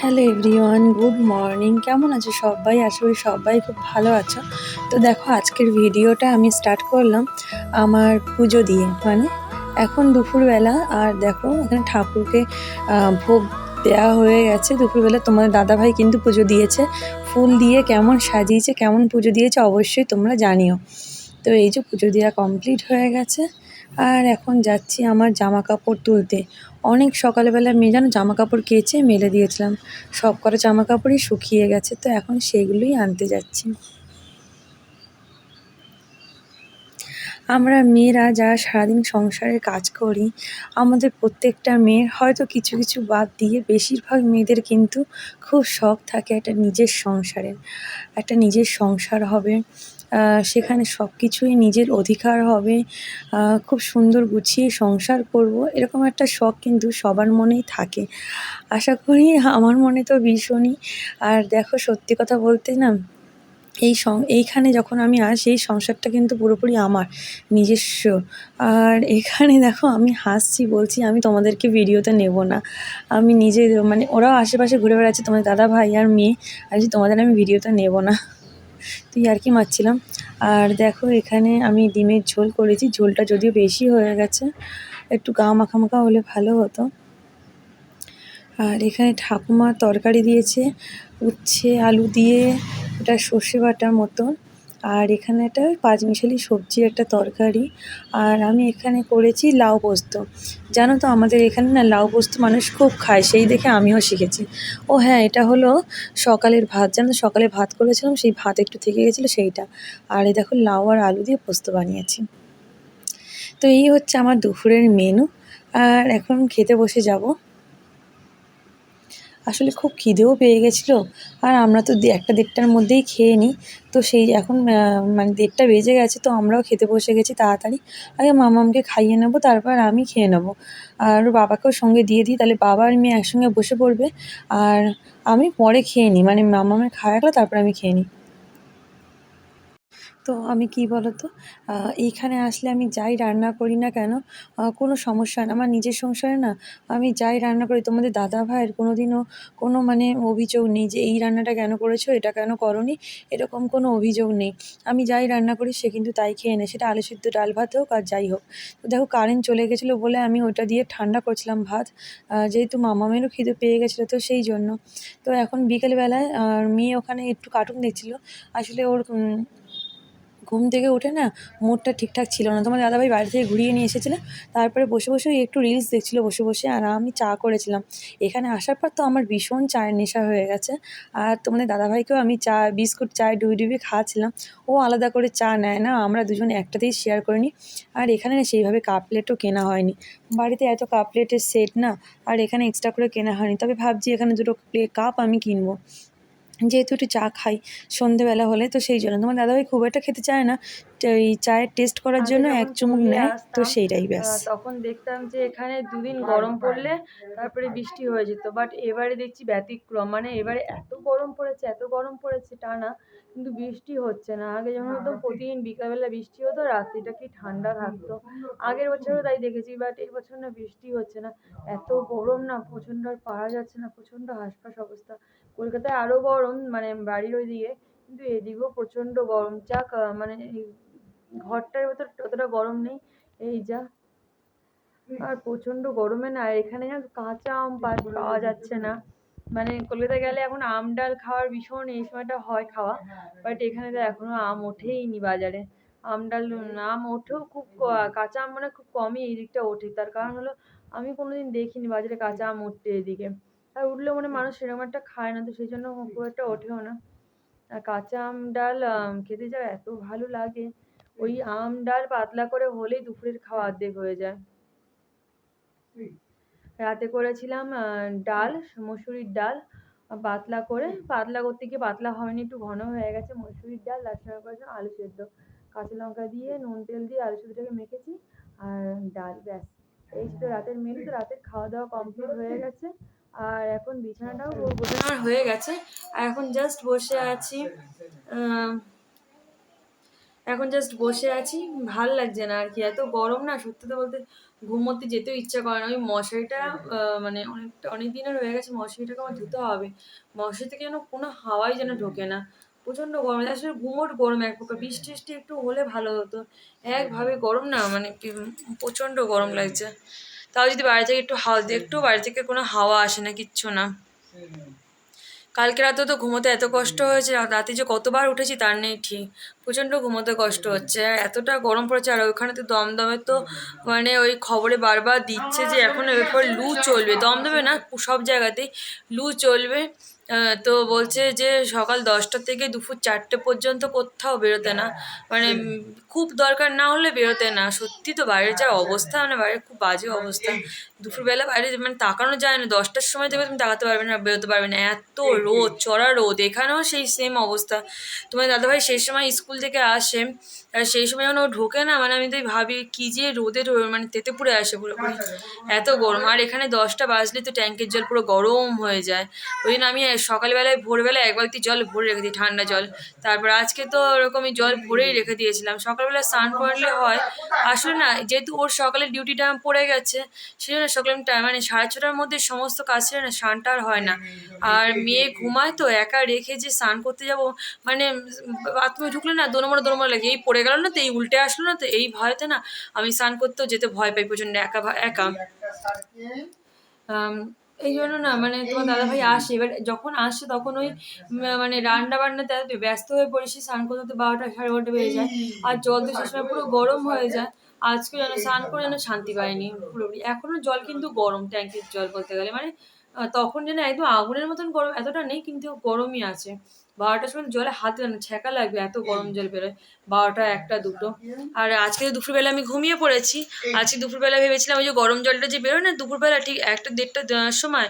Hello everyone, good morning. কেমন আছো সবাই? আশা করি সবাই খুব ভালো আছো। তো দেখো, আজকের ভিডিওটা আমি স্টার্ট করলাম আমার পুজো দিয়ে। মানে এখন দুপুরবেলা, আর দেখো, এখানে ঠাকুরকে ভোগ দেওয়া হয়ে গেছে। দুপুরবেলা তোমাদের দাদাভাই কিন্তু পুজো দিয়েছে। ফুল দিয়ে কেমন সাজিয়েছে, কেমন পুজো দিয়েছে অবশ্যই তোমরা জানিও। তো এই যে পুজো দেওয়া কমপ্লিট হয়ে গেছে। আর এখন যাচ্ছি আমার জামা কাপড় তুলতে। অনেক সকালবেলা মেয়ে যেন জামা কাপড় কেচে মেলে দিয়েছিলাম। সব কটা জামা কাপড়ই শুকিয়ে গেছে, তো এখন সেগুলোই আনতে যাচ্ছি। আমরা মেয়েরা যারা সারাদিন সংসারের কাজ করি, আমাদের প্রত্যেকটা মেয়ের হয়তো কিছু কিছু বাদ দিয়ে বেশিরভাগ মেয়েদের কিন্তু খুব শখ থাকে একটা নিজের সংসারের। একটা নিজের সংসার হবে। সেখানে সব কিছুই নিজের অধিকার হবে। খুব সুন্দর গুছিয়ে সংসার করব। এরকম একটা শখ কিন্তু সবার মনেই থাকে। আশা করি আমার মনে তো ভীষণই। আর দেখো, সত্যি কথা বলতে না, এই এইখানে যখন আমি আসি, এই সংসারটা কিন্তু পুরোপুরি আমার, নিজস্ব। আর এখানে দেখো, আমি হাসছি, বলছি, আমি তোমাদেরকে ভিডিওতে নেব না। আমি নিজে মানে ওরাও আশেপাশে ঘুরে বেড়াচ্ছে, তোমাদের দাদা ভাই আর মেয়ে, আর তোমাদের আমি ভিডিওতে নেব না। তুই আর কি মারছিলাম। আর দেখো এখানে আমি ডিমের ঝোল করেছি, ঝোলটা যদিও বেশি হয়ে গেছে, একটু গা মাখামাখা মাখা হলে ভালো হতো। আর এখানে ঠাকুমা তরকারি দিয়েছে, উচ্ছে, আলু দিয়ে, ওটা সর্ষে বাটার মতন। আর এখানে একটা পাঁচমিশালি সবজি একটা তরকারি আর আমি এখানে করেছি লাউ পোস্ত। জানো তো আমাদের এখানে না লাউ পোস্ত মানুষ খুব খায়, সেই দেখে আমিও শিখেছি। ও হ্যাঁ এটা হলো সকালের ভাত। জানো সকালে ভাত করেছিলাম, সেই ভাত একটু থেকে গেছিল সেইটা। আর এই দেখো লাউ আর আলু দিয়ে পোস্ত বানিয়েছি। তো এই হচ্ছে আমার দুপুরের মেনু আর এখন খেতে বসে যাব। আসলে খুব খিদেও পেয়ে গেছিল। আর আমরা তো একটা দেড়টার মধ্যেই খেয়ে নিই। তো সেই এখন মানে দেড়টা বেজে গেছে, তো আমরাও খেতে বসে গেছি তাড়াতাড়ি। আগে মামামকে খাইয়ে নেব, তারপর আমি খেয়ে নেব। আর বাবাকেও সঙ্গে দিয়ে দিই, তাহলে বাবা আর মেয়ে একসঙ্গে বসে পড়বে। আর আমি পরে খেয়ে নিই মানে মামামের খাওয়া গেলো তারপর আমি খেয়ে নিই। তো আমি কি বলতো? এইখানে আসলে আমি যাই রান্না করি না কেন কোনো সমস্যা না। আমার নিজের সংসারে না, আমি যাই রান্না করি, তোমাদের দাদা ভাইয়ের কোনো দিনও কোনো মানে অভিযোগ নেই যে, এই রান্নাটা কেন করেছ? এটা কেন করনি? এরকম কোনো অভিযোগ নেই। আমি যাই রান্না করি, সে কিন্তু তাই খেয়ে নেয়। সেটা আলু সিদ্ধ ডাল ভাত হোক আর যাই হোক। তো দেখো কারেন্ট চলে গেছিল বলে আমি ওটা দিয়ে ঠান্ডা করছিলাম ভাত। যেহেতু মামামেরও খিদে পেয়ে গেছিল তো সেই জন্য। তো এখন বিকেলবেলায় মেয়ে ওখানে একটু কার্টুন দেখছিলো। আসলে ওর ঘুম থেকে উঠে না মুডটা ঠিকঠাক ছিল না। তোমার দাদাভাই বাড়ি থেকে ঘুরিয়ে নিয়ে এসেছিল, তারপরে বসে বসে একটু রিলস দেখছিলো, বসে বসে আর আমি চা করেছিলাম। এখানে আসার পর তো আমার ভীষণ চায়ের নেশা হয়ে গেছে। আর তোমাদের দাদাভাইকেও আমি চা, বিস্কুট, চায় ডুবি ডুবি খাওয়াচ্ছিলাম। ও আলাদা করে চা নেয় না, আমরা দুজন একটাতেই শেয়ার করে নিই। আর এখানে না সেইভাবে কাপ প্লেটও কেনা হয়নি। বাড়িতে এত কাপ প্লেটের সেট না, আর এখানে এক্সট্রা করে কেনা হয়নি। তবে ভাবছি এখানে দুটো প্লে কাপ আমি কিনবো। যেহেতু একটু চা খাই সন্ধেবেলা হলে তো সেই জন্য। তোমার দাদাভাই খুব একটা খেতে চায় না। তো এই চায়ের টেস্ট করার জন্য এক চুমুক নেয় তো সেইটাই ব্যাস। তখন দেখতাম যে এখানে দুদিন গরম পড়লে তারপরে বৃষ্টি হয়ে যেত। বাট এবারে দেখছি ব্যতিক্রম। মানে এবারে এত গরম পড়েছে এত গরম পড়েছে টানা কিন্তু বৃষ্টি হচ্ছে না। আগে যেমন হতো প্রতিদিন বিকালবেলা বৃষ্টি হতো রাত্রিটা কি ঠান্ডা থাকতো। আগের বছরও তাই দেখেছি বাট এই বছর না বৃষ্টি হচ্ছে না। এত গরম না প্রচণ্ড আর পারা যাচ্ছে না প্রচণ্ড হাঁসফাঁস অবস্থা। কলকাতায় আরও গরম মানে বাড়ির ওইদিকে কিন্তু এদিকেও প্রচণ্ড গরম। আহ, মানে ঘরটার ভেতর অতটা গরম নেই এই যা। আর প্রচণ্ড গরমে না এখানে না কাঁচা আম পাওয়া যাচ্ছে না। মানে কলকাতায় গেলে এখন আম ডাল খাওয়ার ভীষণ এই সময়টা হয় খাওয়া বাট এখানে তো এখনও আম ওঠেইনি বাজারে। আম ডাল আম ওঠেও খুব কাঁচা আম মানে খুব কমই এই দিকটা ওঠে। তার কারণ হলো আমি কোনোদিন দেখিনি বাজারে কাঁচা আম উঠতে এদিকে। আর উঠলেও মানে মানুষ সেরকম একটা খায় না তো সেই জন্য খুব একটা ওঠেও না। আর কাঁচা আম ডাল খেতে যা এত ভালো লাগে। ওই আম ডাল পাতলা করে হলেই দুপুরের খাওয়া অর্ধেক হয়ে যায়। রাতে করেছিলাম ডাল মসুরির ডাল পাতলা করে। পাতলা করতে গিয়ে পাতলা হয়নি একটু ঘন হয়ে গেছে। মসুরির ডাল তার সঙ্গে করেছিলাম আলু সেদ্ধ। কাঁচা লঙ্কা দিয়ে নুন তেল দিয়ে আলু সেদ্ধটাকে মেখেছি। আর ডাল ব্যাস। এই ছিল রাতের মেনু তো রাতের খাওয়া দাওয়া কমপ্লিট হয়ে গেছে। আর এখন বিছানাটাও গোছানো হয়ে গেছে। আর এখন জাস্ট বসে আছি। এখন জাস্ট বসে আছি। ভালো লাগছে না আর কি। এত গরম না সত্যি তো বলতে ঘুমোতে যেতেও ইচ্ছা করে না। ওই মশারিটা মানে অনেকটা অনেক দিনের হয়ে গেছে মশারিটাকে আমার ধুতে হবে। মশারি থেকে যেন কোনো হাওয়াই যেন ঢোকে না। প্রচণ্ড গরম। আসলে ঘুমোট গরম এক প্রকার। বৃষ্টি টিষ্টি একটু হলে ভালো হতো। একভাবে গরম না মানে প্রচণ্ড গরম লাগছে। তাও যদি বাইরে থেকে একটু হাওয়া একটু বাড়ি থেকে কোনো হাওয়া আসে না, কিচ্ছু না। কালকে রাতে তো ঘুমোতে এত কষ্ট হয়েছে রাতে যে কতবার উঠেছি তার নেই ঠিক। প্রচণ্ড ঘুমোতে কষ্ট হচ্ছে এতটা গরম পড়েছে, আর ওইখানে তো দমদমে তো মানে ওই খবরে বারবার দিচ্ছে যে এখন এরপর লু চলবে। দমদমে না, সব জায়গাতেই লু চলবে। তো বলছে যে সকাল দশটা থেকে দুপুর চারটে পর্যন্ত কোথাও বেরোতে না। মানে খুব দরকার না হলে বেরোতে না। সত্যি তো বাইরের যা অবস্থা মানে বাইরের খুব বাজে অবস্থা। দুপুরবেলা বাইরে মানে তাকানো যায় না। দশটার সময় দেখবে তুমি তাকাতে পারবে না বেরোতে পারবে না। এত রোদ চড়া রোদ এখানেও সেই সেম অবস্থা। তোমার দাদাভাই সেই সময় স্কুল থেকে আসে আর সেই সময় যখন ও ঢোকে না মানে আমি তাই ভাবি কি যে রোদে মানে তেতে পুড়ে আসে পুরোপুরি। এত গরম। আর এখানে দশটা বাজলে তো ট্যাঙ্কের জল পুরো গরম হয়ে যায়। ওই জন্য আমি সকালবেলায়, ভোরবেলায় এক বালতি জল ভরে রেখে দিই, ঠান্ডা জল। তারপর আজকে তো ওরকমই জল ভরেই রেখে দিয়েছিলাম। সকালবেলা স্নান করলে হয়, আসলে না, যেহেতু ওর সকালে ডিউটিটা পড়ে গেছে সেই জন্য সকালে আমি টা- মানে সাড়ে ছটার মধ্যে সমস্ত কাজ সেরে না স্নানটা আর হয় না। আর মেয়ে ঘুমায় তো, একা রেখে যে স্নান করতে যাব মানে বাথরুমে ঢুকলে না দোনো মনে দোনো মনে লাগে। এই পড়ে গেল না তো, এই উল্টে আসলো না তো, এই ভয়তে না আমি স্নান করতেও যেতে ভয় পাই প্রচণ্ড একা একা। এই জন্য না মানে তোমার দাদাভাই আসে। এবার যখন আসে তখন ওই মানে রান্না বান্নাতে এত ব্যস্ত হয়ে পড়েছি স্নান করতে করতে বারোটা সাড়ে বারোটা বেড়ে যায়। আর জল তো সবসময় পুরো গরম হয়ে যায়। আজকে যেন স্নান করে যেন শান্তি পায়নি পুরোপুরি এখনও জল কিন্তু গরম, ট্যাঙ্কির জল বলতে গেলে। মানে তখন যেন একদম আগুনের মতন গরম, এতটা নেই, কিন্তু গরমই আছে। বারোটার সময় জলে হাত না ছ্যাঁকা লাগবে এত গরম জল বেরোয়। বারোটা একটা দুটো। আর আজকে দুপুরবেলা আমি ঘুমিয়ে পড়েছি। আজকে দুপুরবেলা ভেবেছিলাম ওই যে গরম জলটা যে বেরোয় না দুপুরবেলা ঠিক একটা দেড়টা সময়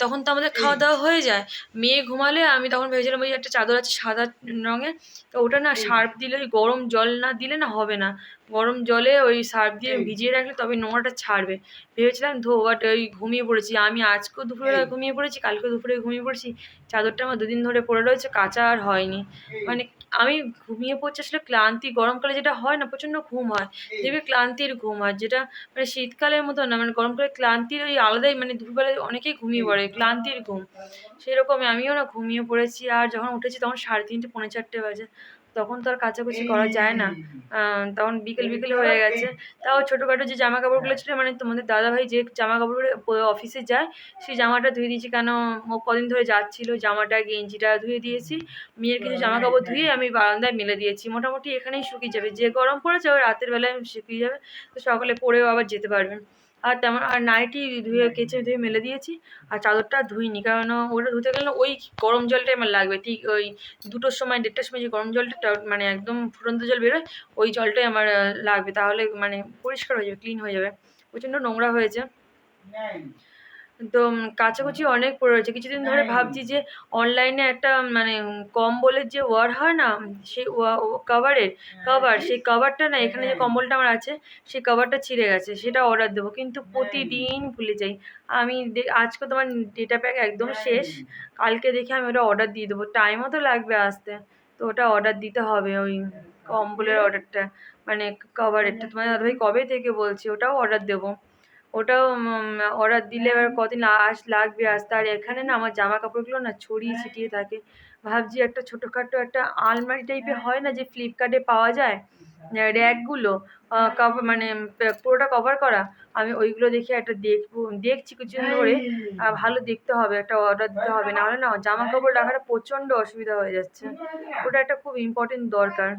তখন তো আমাদের খাওয়া দাওয়া হয়ে যায়। মেয়ে ঘুমালে আমি তখন ভেবেছিলাম ওই একটা চাদর আছে সাদা রঙের তো ওটা না সার্ফ দিলে ওই গরম জল না দিলে না হবে না। গরম জলে ওই সার্ফ দিয়ে ভিজিয়ে রাখলে তবে নোংরাটা ছাড়বে। ভেবেছিলাম ধো বাট ওই ঘুমিয়ে পড়েছি। আমি আজকেও দুপুরবেলা ঘুমিয়ে পড়েছি কালকে দুপুরে ঘুমিয়ে পড়েছি। চাদরটা আমার দুদিন ধরে পড়ে রয়েছে কাঁচা আর হয়নি। মানে আমি ঘুমিয়ে পড়ছি আসলে ক্লান্তি গরমকালে যেটা হয় না প্রচণ্ড ঘুম হয়। দেখবে ক্লান্তির ঘুম হয় যেটা মানে শীতকালের মতো না মানে গরমকালে ক্লান্তির ওই আলাদাই মানে দুপুরবেলায় অনেকেই ঘুমিয়ে পড়ে ক্লান্তির ঘুম। সেরকমই আমিও না ঘুমিয়ে পড়েছি আর যখন উঠেছি তখন সাড়ে তিনটে পৌনে চারটে বাজে। তখন তো আর কাচাকুচি করা যায় না। তখন বিকেল বিকেল হয়ে গেছে। তাও ছোটোখাটো যে জামা কাপড়গুলো ছিল মানে তোমাদের দাদাভাই যে জামা কাপড় অফিসে যায় সেই জামাটা ধুয়ে দিয়েছি। কেন ও কদিন ধরে যাচ্ছিল জামাটা গেঞ্জিটা ধুয়ে দিয়েছি। মেয়ের কিছু জামা কাপড় ধুয়ে আমি বারান্দায় মেলে দিয়েছি। মোটামুটি এখানেই শুকিয়ে যাবে। যে গরম পড়েছে ওই রাতের বেলায় শুকিয়ে যাবে। তো সকালে পরেও আবার যেতে পারবেন আর তেমন আর নাইটি ধুয়ে কেচে ধুয়ে মেলে দিয়েছি। আর চাদরটা ধুইনি কারণ ওটা ধুতে গেলে ওই গরম জলটাই আমার লাগবে। ঠিক ওই দুটোর সময় দেড়টার সময় যে গরম জলটা মানে একদম ফুটন্ত জল বেরোয় ওই জলটাই আমার লাগবে। তাহলে মানে পরিষ্কার হয়ে যাবে ক্লিন হয়ে যাবে। প্রচণ্ড নোংরা হয়েছে। তো কাচাকুচি অনেক পড়ে রয়েছে। কিছুদিন ধরে ভাবছি যে অনলাইনে একটা মানে কম্বলের যে ওয়ার হয় না সেই কভারের কভার সেই কভারটা না এখানে যে কম্বলটা আমার আছে সেই কভারটা ছিঁড়ে গেছে সেটা অর্ডার দেবো। কিন্তু প্রতিদিন ভুলে যাই। আমি আজকে তোমার ডেটা প্যাক একদম শেষ কালকে দেখে আমি ওটা অর্ডার দিয়ে দেবো। টাইমও তো লাগবে আসতে তো ওটা অর্ডার দিতে হবে ওই কম্বলের অর্ডারটা মানে কভারেরটা তোমার দাদাভাই কবে থেকে বলছি ওটাও অর্ডার দেবো। ওটাও অর্ডার দিলে এবার কদিন আস লাগবে আসতে। আর এখানে না আমার জামা কাপড়গুলো না ছড়িয়ে ছিটিয়ে থাকে। ভাবছি একটা ছোটোখাটো একটা আলমারি টাইপের হয়। না যে ফ্লিপকার্টে পাওয়া যায়? র্যাকগুলো কভার মানে পুরোটা কভার করা। আমি ওইগুলো দেখে একটা দেখব দেখছি কিছুদিন ধরে। ভালো দেখতে হবে একটা অর্ডার দিতে হবে। নাহলে না জামা কাপড় রাখাটা প্রচণ্ড অসুবিধা হয়ে যাচ্ছে। ওটা একটা খুব ইম্পর্টেন্ট দরকার।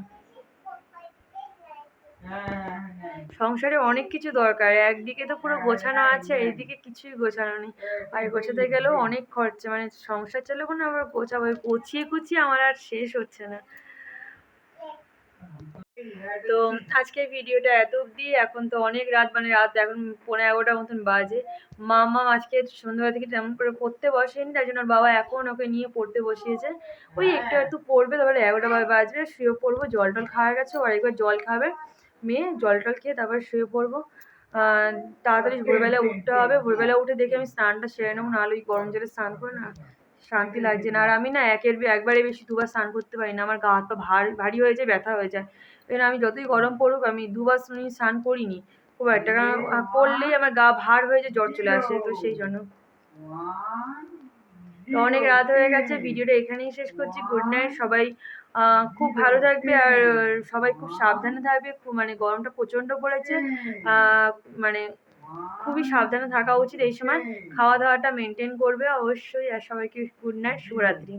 সংসারে অনেক কিছু দরকার। একদিকে তো পুরো গোছানো আছে, এইদিকে কিছুই গোছানো নেই। আর গোছাতে গেলেও অনেক খরচা মানে সংসার চালাবো না আবার গোছাবো গুছিয়ে গুছিয়ে আমার আর শেষ হচ্ছে না। তো আজকের ভিডিওটা এত অবধি। এখন তো অনেক রাত মানে রাত এখন পনেরো এগারোটার মতন বাজে। মামা আজকে সন্ধ্যাবেলা থেকে তেমন করে পড়তে বসেনি তাই জন্য বাবা এখন ওকে নিয়ে পড়তে বসিয়েছে। ওই একটু একটু পড়বে, তারপরে এগারোটা বাজবে, শুয়ে পড়ব জল টল খাওয়া গেছে আর একবার জল খাবে। মেয়ে জল টল খেয়ে তারপরে শুয়ে পড়ব। তাড়াতাড়ি ভোরবেলা উঠতে হবে। ভোরবেলা উঠে দেখে আমি স্নানটা সেরে নেব নাহলে ওই গরম জলে স্নান করে না শান্তি লাগছে না। আর আমি না একের একবারে বেশি দুবার স্নান করতে পারি না। আমার গা হাত পা ভারী ভারী হয়ে যায় ব্যথা হয়ে যায়। এবার আমি যতই গরম পড়ুক আমি দুবার স্নান করিনি। খুব একটা কারণ করলেই আমার গা ভার হয়ে যায় জ্বর চলে আসে তো সেই জন্য। অনেক রাত হয়ে গেছে ভিডিওটা এখানেই শেষ করছি। গুড নাইট সবাই খুব ভালো থাকবে আর সবাই খুব সাবধানে থাকবে। খুব মানে গরমটা প্রচণ্ড পড়েছে। আহ, মানে খুবই সাবধানে থাকা উচিত এই সময়। খাওয়া দাওয়াটা মেনটেন করবে অবশ্যই। আর সবাইকে গুড নাইট শুভরাত্রি।